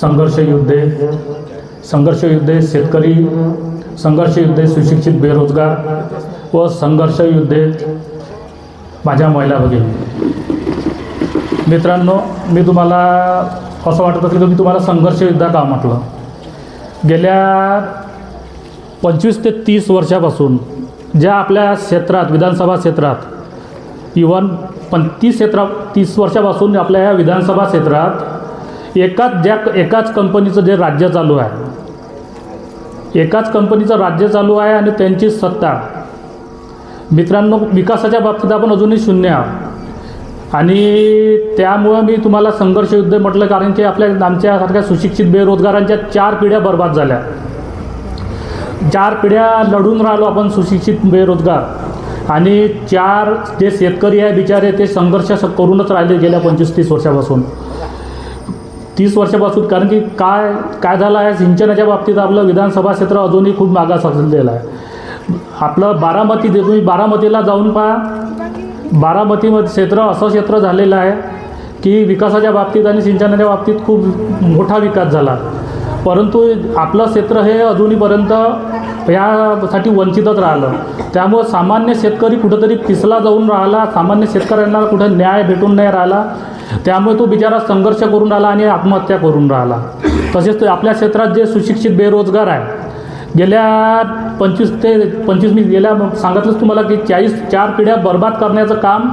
संघर्ष युद्धे संघर्ष युद्धे शेतकरी संघर्ष युद्धे सुशिक्षित बेरोजगार व संघर्ष युद्धे माझ्या महिला भगिनी. मित्रांनो मी तुम्हाला असं वाटत असेल की मी तुम्हाला संघर्ष युद्ध का म्हटलं? गेल्या पंचवीस ते तीस वर्षापासून ज्या आपल्या क्षेत्रात विधानसभा क्षेत्रात इवन पण तीस क्षेत्रा तीस वर्षापासून आपल्या या विधानसभा क्षेत्रात एकाच ज्या एकाच कंपनीचं जे राज्य चालू आहे एकाच कंपनीचं राज्य चालू आहे आणि त्यांची सत्ता. मित्रांनो विकासाच्या बाबतीत आपण अजूनही शून्य आहोत. आणि त्यामुळं मी तुम्हाला संघर्ष युद्ध म्हटलं कारण की आपल्या आमच्यासारख्या सुशिक्षित बेरोजगारांच्या चार पिढ्या बर्बाद झाल्या. चार पिढ्या लढून राहिलो आपण सुशिक्षित बेरोजगार. आणि चार जे शेतकरी आहे बिचारे ते संघर्ष करूनच राहिले गेल्या पंचवीस तीस वर्षापासून. तीस वर्षापासून कारण की काय काय झालं आहे सिंचनाच्या बाबतीत आपलं विधानसभा क्षेत्र अजूनही खूप मागास असलेलं आहे. आपलं बारामती जे तुम्ही बारामतीला जाऊन पहा बारामतीमध्ये क्षेत्र असं क्षेत्र झालेलं आहे की विकासाच्या बाबतीत आणि सिंचनाच्या बाबतीत खूप मोठा विकास झाला. परंतु आपलं क्षेत्र हे अजूनपर्यंत यासाठी वंचितच राहिलं. त्यामुळं सामान्य शेतकरी कुठंतरी पिसला जाऊन राहिला सामान्य शेतकऱ्यांना कुठं न्याय भेटून नाही राहिला. त्यामुळे तो बिचारा संघर्ष करून राहिला आणि आत्महत्या करून राहिला. तसेच तो आपल्या क्षेत्रात जे सुशिक्षित बेरोजगार आहे गेल्या पंचवीस ते पंचवीस मी गेल्या सांगितलंच तुम्हाला की चाळीस चार पिढ्या बर्बाद करण्याचं काम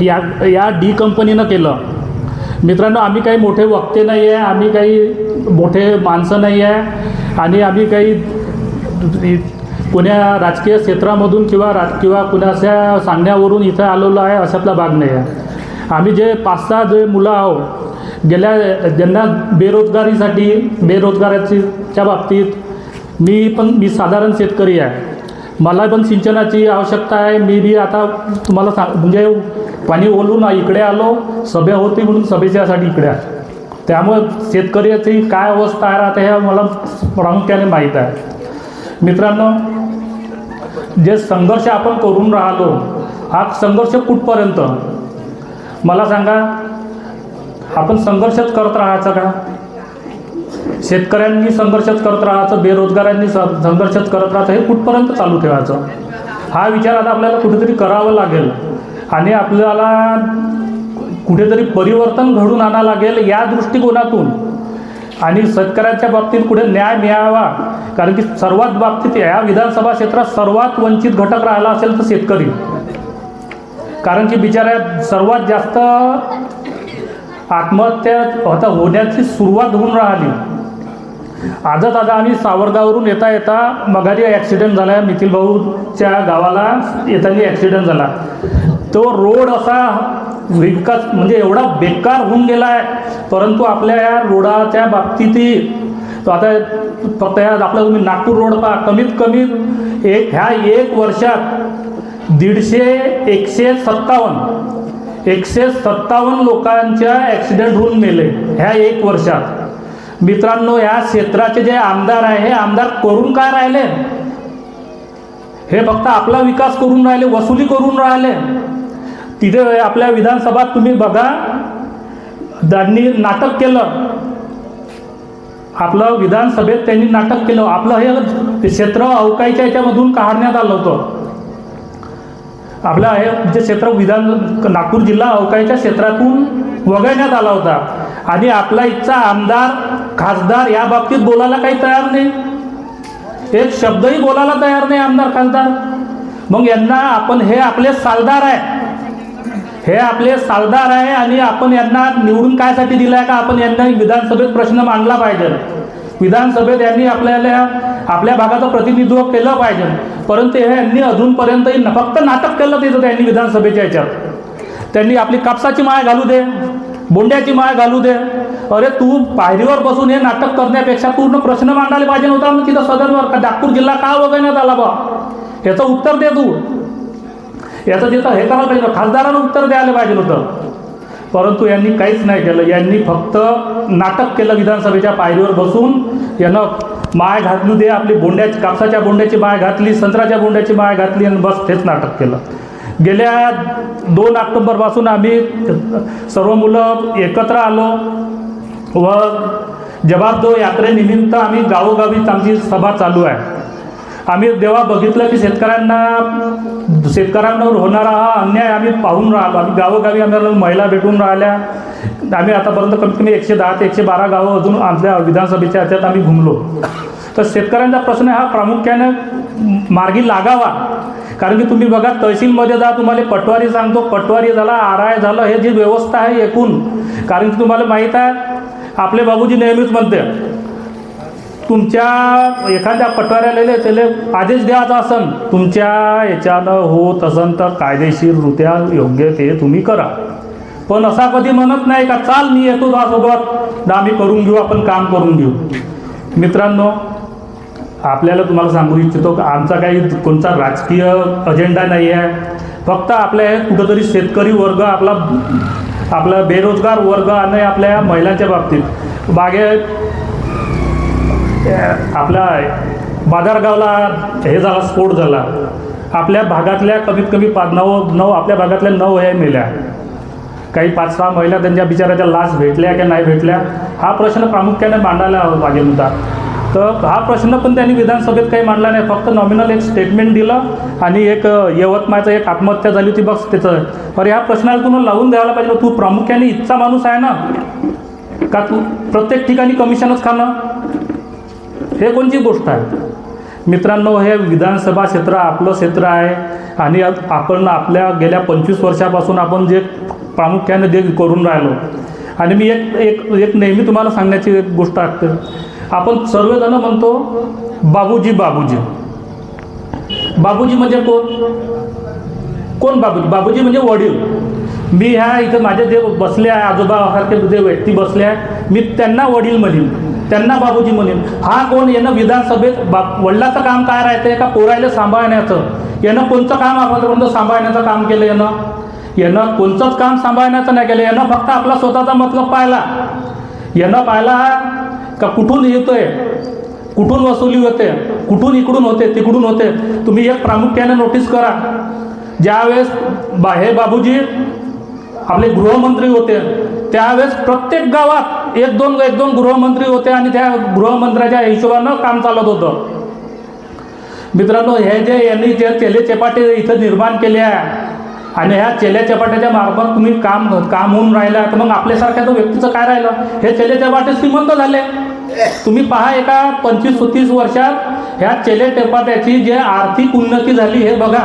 या या डी कंपनीनं केलं. मित्रांनो आम्ही काही मोठे वक्ते नाही आहे आम्ही काही मोठे माणसं नाही आहे. आणि आम्ही काही कुण्या राजकीय क्षेत्रामधून किंवा राज किंवा कुणाच्या सांगण्यावरून इथं आलेलो आहे अशातला भाग नाही आहे. आम्ही जे पाच सहा जे मुलं आहो गेल्या ज्यांना बेरोजगारीसाठी बेरोजगाराचीच्या बाबतीत मी पण मी साधारण शेतकरी आहे. मला पण सिंचनाची आवश्यकता आहे. मी बी आता तुम्हाला सांग म्हणजे पाणी ओलून इकडे आलो सभा होती म्हणून सभेच्यासाठी इकडे आहे त्यामुळे शेतकऱ्याची काय अवस्था आहे राहते हे मला प्रामुख्याने माहीत आहे. मित्रांनो जे संघर्ष आपण करून राहिलो हा संघर्ष कुठपर्यंत? मला सांगा आपण संघर्षच करत राहायचं का? शेतकऱ्यांनी संघर्षच करत राहायचं बेरोजगारांनी संघर्षच करत राहायचं हे कुठपर्यंत चालू ठेवायचं? हा विचार आता आपल्याला कुठेतरी करावं लागेल. आणि आपल्याला कुठेतरी परिवर्तन घडून आणा लागेल या दृष्टिकोनातून. आणि शेतकऱ्यांच्या बाबतीत कुठे न्याय मिळावा कारण की सर्वात बाबतीत या विधानसभा क्षेत्रात सर्वात वंचित घटक राहिला असेल तर शेतकरी. कारण की बिचाऱ्या सर्वात जास्त आत्महत्या आता होण्याची सुरुवात होऊन राहिली. आजच आता आम्ही सावरगाववरून येता येता मगारी ॲक्सिडेंट झाला मिथिल भाऊच्या गावाला येताना ॲक्सिडेंट झाला. तो रोड असा विकास म्हणजे एवढा बेकार होऊन गेला आहे परंतु आपल्या या रोडाच्या बाबतीतही तो आता फक्त या आपला तुम्ही नागपूर रोड पहा कमीत कमी एक ह्या एक वर्षात दीडशे एकशे सत्तावन्न एकशे सत्तावन्न लोकांच्या ॲक्सिडेंट होऊन मेले ह्या एक वर्षात. मित्रांनो या क्षेत्राचे जे आमदार आहे हे आमदार करून काय राहिले? हे फक्त आपला विकास करून राहिले वसुली करून राहिले. तिथे आपल्या विधानसभात तुम्ही बघा त्यांनी नाटक केलं. आपलं विधानसभेत त्यांनी नाटक केलं. आपलं हे क्षेत्र अवकाळीच्या याच्यामधून काढण्यात आलं होतं. आपलं हे जे क्षेत्र विधान नागपूर जिल्हा अवकाळीच्या क्षेत्रातून वगळण्यात आला होता. आणि आपला इथचा आमदार खासदार या बाबतीत बोलायला काही तयार नाही. एक शब्दही बोलायला तयार नाही आमदार खासदार. मग यांना आपण हे आपले सालदार आहे हे आपले सालदार आहे आणि आपण यांना निवडून कायसाठी दिलं आहे का? आपण यांना विधानसभेत प्रश्न मांडला पाहिजे. विधानसभेत यांनी आपल्याला आपल्या भागाचं प्रतिनिधित्व केलं पाहिजे. परंतु हे यांनी अजूनपर्यंतही फक्त नाटक केलं तिथं त्यांनी विधानसभेच्या याच्यात. त्यांनी आपली कापसाची माळ घालू दे बोंड्याची माळ घालू दे. अरे तू पायरीवर बसून हे नाटक करण्यापेक्षा पूर्ण प्रश्न मांडायला पाहिजे होता मग तिथं सदनवर का? नागपूर जिल्हा का वगळण्यात आला बा? याचं उत्तर दे तू. याचं तिथं हे करायला पाहिजे होतं. खासदारानं उत्तर द्यायला पाहिजे होतं. परंतु यांनी काहीच नाही केलं. यांनी फक्त नाटक केलं विधानसभेच्या पायरीवर बसून. यानं माय घातली दे आपली बोंड्या कापसाच्या बोंड्याची माय घातली संत्र्याच्या बोंड्याची माय घातली आणि बस तेच नाटक केलं. गेल्या दोन ऑक्टोबरपासून आम्ही सर्व मुलं एकत्र आलो व जबाबदो यात्रेनिमित्त आम्ही गावोगावीच आमची सभा चालू आहे. आम्ही जेव्हा बघितलं की शेतकऱ्यांना शेतकऱ्यांवर होणारा हा अन्याय आम्ही पाहून राहिलो. आम्ही गावोगावी आम्हाला महिला भेटून राहिल्या. आम्ही आतापर्यंत कमीत कमी एकशे दहा ते एकशे बारा गावं अजून आमच्या विधानसभेच्या ह्याच्यात आम्ही घुमलो. तर शेतकऱ्यांचा प्रश्न हा प्रामुख्याने मार्गी लागावा. कारण की तुम्ही बघा तहसीलमध्ये जा तुम्हाला पटवारी सांगतो पटवारी झाला आर आय झालं हे जी व्यवस्था आहे एकूण. कारण की तुम्हाला माहीत आहे आपले बाबूजी नेहमीच म्हणते तुमच्या एखाद्या पटवाऱ्याला त्याला आदेश द्यायचा असन तुमच्या याच्यानं होत असन तर कायदेशीररित्या योग्य ते तुम्ही करा. पण असा कधी म्हणत नाही का चाल मी येतो सोबत आम्ही करून घेऊ आपण काम करून घेऊ. मित्रांनो आपल्याला तुम्हाला सांगू इच्छितो की आमचा काही कोणता राजकीय अजेंडा नाही आहे. फक्त आपल्या हे कुठंतरी शेतकरी वर्ग आपला आपला बेरोजगार वर्ग आणि आपल्या महिलांच्या बाबतीत. बागे आपला बाजारगावला हे झाला स्फोट झाला. आपल्या भागातल्या कमीत कमी पाच नऊ नऊ आपल्या भागातल्या नऊ हे मेल्या. काही पाच सहा महिला त्यांच्या बिचाराच्या लास भेटल्या की नाही भेटल्या हा प्रश्न प्रामुख्याने मांडायला पाहिजे होता. तर हा प्रश्न पण त्यांनी विधानसभेत काही मांडला नाही. फक्त नॉमिनल एक स्टेटमेंट दिलं आणि एक यवतमाळचं एक आत्महत्या झाली होती. बघ त्याचं. पर ह्या प्रश्नाला तुम्हाला लावून द्यायला पाहिजे. तू प्रामुख्याने इतका माणूस आहे ना? का तू प्रत्येक ठिकाणी कमिशनच खाणं? हे कोणची गोष्ट आहे? मित्रांनो हे विधानसभा क्षेत्र आपलं क्षेत्र आहे आणि आपण आपल्या गेल्या पंचवीस वर्षापासून आपण जे प्रामुख्याने जे करून राहिलो. आणि मी एक एक एक नेहमी तुम्हाला सांगण्याची एक गोष्ट असते आपण सर्वजण म्हणतो बाबूजी बाबूजी. बाबूजी म्हणजे कोण? कोण बाबूजी? बाबूजी म्हणजे वडील. मी ह्या इथं माझे जे बसले आहे आजोबासारखे जे व्यक्ती बसले आहे मी त्यांना वडील म्हणेन. त्यांना बाबूजी म्हणेन हा कोण यानं विधानसभेत बा वडिलाचं काम काय राहते का पोरायला सांभाळण्याचं. यानं कोणतं काम आतापर्यंत सांभाळण्याचं काम केलं यानं? यानं कोणतंच काम सांभाळण्याचं नाही केलं. यानं फक्त आपला स्वतःचा मतलब पाहिला. यानं पाहिला का कुठून येतोय? कुठून वसुली होते? कुठून इकडून होते? तिकडून होते? तुम्ही एक प्रामुख्याने नोटीस करा. ज्यावेळेस बा हे बाबूजी आपले गृहमंत्री होते त्यावेळेस प्रत्येक गावात एक दोन एक दोन गृहमंत्री होते आणि त्या गृहमंत्र्याच्या हिशोबानं काम चालत होतं. मित्रांनो हे जे यांनी जे चेले चपाटे इथं निर्माण केले आहे आणि ह्या चेल्या चपाट्याच्या मार्फत तुम्ही काम काम होऊन राहिला तर मग आपल्यासारख्या तो व्यक्तीचं काय राहिलं? हे चेले चपाटे श्रीमंत झाले. तुम्ही पहा एका पंचवीस तीस वर्षात ह्या चेले चपाट्याची जे आर्थिक उन्नती झाली हे बघा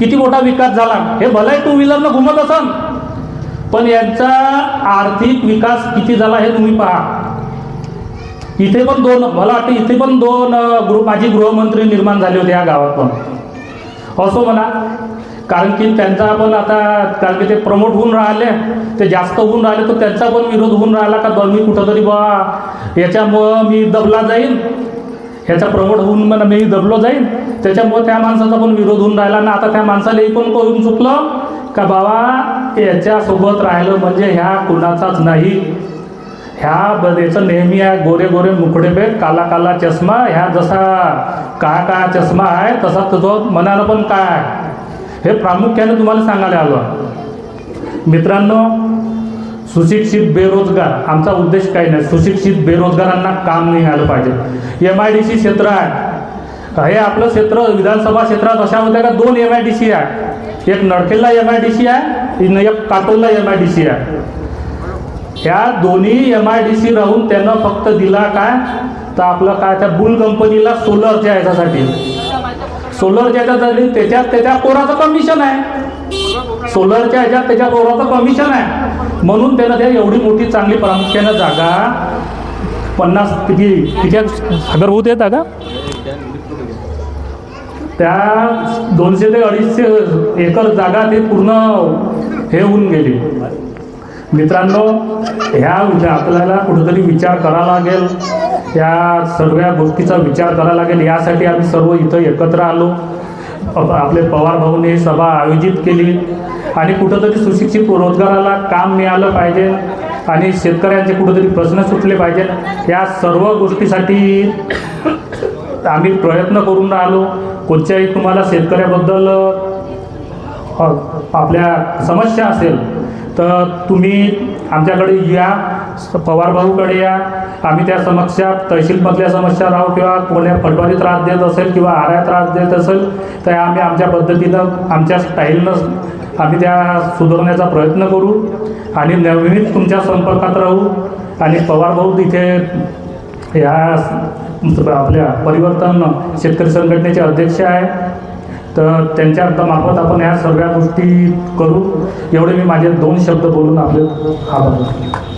किती मोठा विकास झाला. हे भलाही टू व्हीलरनं घुमत असन. पण यांचा आर्थिक विकास किती झाला हे तुम्ही पहा. इथे पण दोन मला वाटतं इथे पण दोन गृह माजी गृहमंत्री निर्माण झाले होते या गावात पण. असो म्हणा. कारण की त्यांचा पण आता कारण की ते प्रमोट होऊन राहिले. ते जास्त होऊन राहिले तर त्यांचा पण विरोध होऊन राहिला का बा मी कुठंतरी बा याच्यामुळं मी दबला जाईन. ह्याचा प्रमोट होऊन म्हणा मी दबलो जाईन. त्याच्यामुळं त्या माणसाचा पण विरोध होऊन राहिला ना आता त्या माणसालाही पण कळून चुकलं? का बाबा याच्यासोबत राहिलं म्हणजे ह्या कुणाचाच नाही. ह्या ब- याचं नेहमी आहे गोरे गोरे मुकडे बेट काला काला चष्मा ह्या जसा काळा काळा चष्मा आहे तसा तो मनानं पण काय आहे? हे प्रामुख्याने तुम्हाला सांगायला आलो मित्रांनो सुशिक्षित बेरोजगार आमचा उद्देश काही नाही. सुशिक्षित बेरोजगारांना काम नाही आलं पाहिजे. एम आय डी सी क्षेत्र आहे. हे आपलं क्षेत्र विधानसभा क्षेत्रात अशा होत्या का दोन एम आय डी सी आहे? एक नडखेडला एम आय डी सी आहे एक काटोलला एम आय डी सी आहे. ह्या दोन्ही एम आय डी सी राहून त्यानं फक्त दिला काय? तर आपलं काय त्या बुल कंपनीला सोलरच्या ह्याच्यासाठी सोलरच्या ह्याच्यासाठी त्याच्यात त्याच्या कोराचं कमिशन आहे. सोलरच्या ह्याच्यात त्याच्या कोराचं कमिशन आहे. म्हणून त्यानं त्या एवढी मोठी चांगली प्रामुख्यानं जागा पन्नास किती किती होऊ देतात का? त्या दोनशे ते अडीचशे एकर जागा ते पूर्ण हे होऊन गेली. मित्रांनो ह्या आपल्याला कुठेतरी विचार करावा लागेल. या सर्व गोष्टीचा विचार करावा लागेल. यासाठी आम्ही सर्व इथं एकत्र आलो. आपले पवार भाऊने ही सभा आयोजित केली. आणि कुठंतरी सुशिक्षित रोजगाराला काम मिळालं पाहिजे. आणि शेतकऱ्यांचे कुठंतरी प्रश्न सुटले पाहिजेत. या सर्व गोष्टीसाठी आम्ही प्रयत्न करून राहिलो कोणत्याही तुम्हाला शेतकऱ्याबद्दल आपल्या समस्या असेल तर तुम्ही आमच्याकडे या पवारभाऊकडे या. आम्ही त्या समस्या तहसीलमधल्या समस्या राहू किंवा कोण्या पटवारी त्रास देत असेल किंवा आऱ्या त्रास देत असेल तर आम्ही आमच्या पद्धतीनं आमच्या स्टाईलनं आम्ही त्या सुधारण्याचा प्रयत्न करू आणि नेहमीच तुमच्या संपर्कात राहू. आणि पवारभाऊ तिथे या आपल्या परिवर्तन शेतकरी संघटनेचे अध्यक्ष आहे. तर त्यांच्या मार्फत आपण ह्या सगळ्या गोष्टी करू. एवढे मी माझे दोन शब्द बोलून आपले आभार